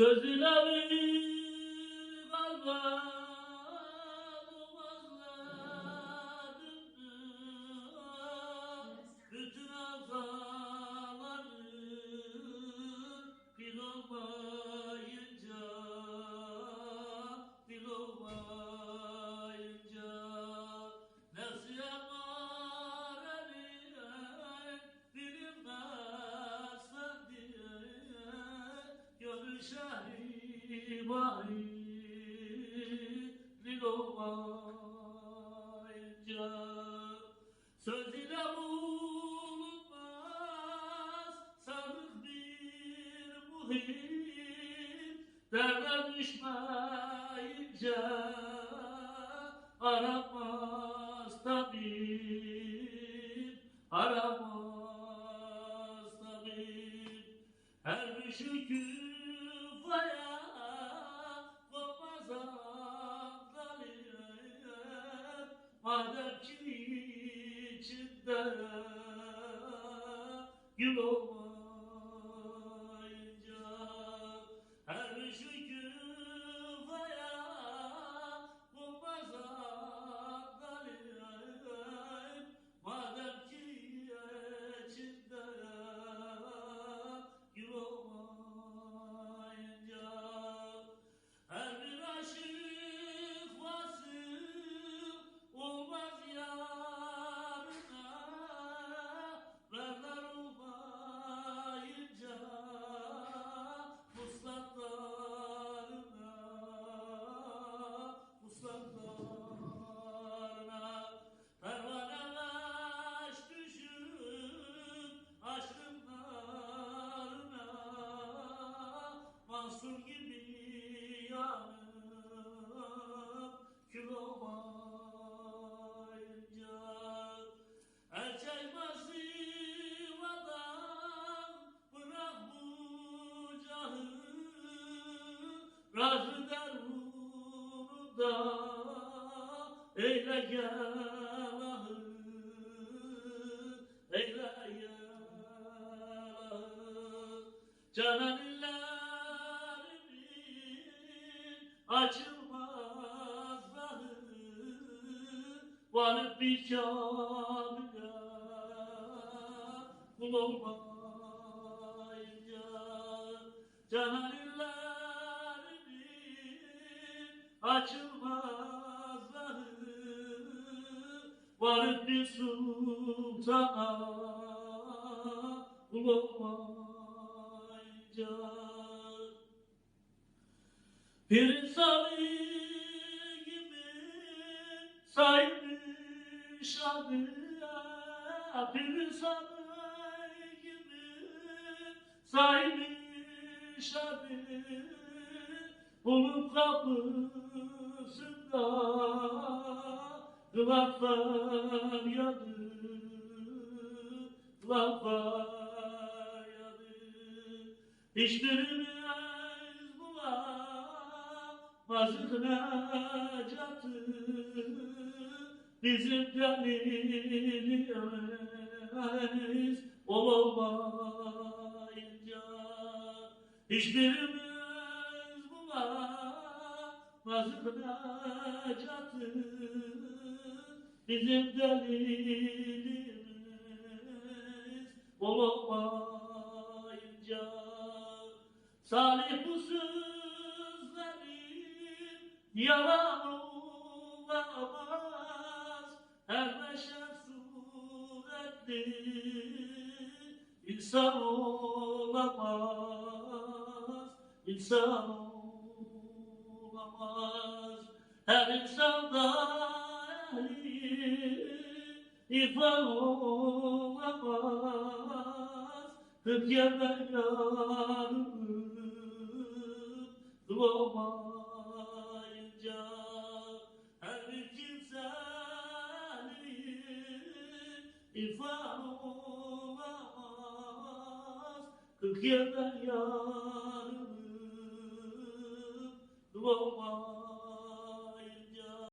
Sözüne bir kalbe Aramaz tabip Her bir Ki içinde Gül olmayınca Razı derunu da eyle gelahı Eyle gelahı Canan illerimin açılmaz Varıp bir kamile kul olmayınca Canan illerimin açılmaz zahı Varıp bir sultana kul olmayınca bir savi gibi saymış adıya Bir savi gibi saymış adı Bulup kapısında Laflar yadı Laflar yadı Hiçbirimiz bulamazdık necatı Bizim delilimiz ol olmayınca Necatı Bizim delilimiz ol olmayınca Salih bu sözlerin yalan olamaz. Her beşer suretli insan olamaz. İnsan olamaz Having somebody if I was the Yamanam, the woman having somebody if I was the Yamanam, the woman.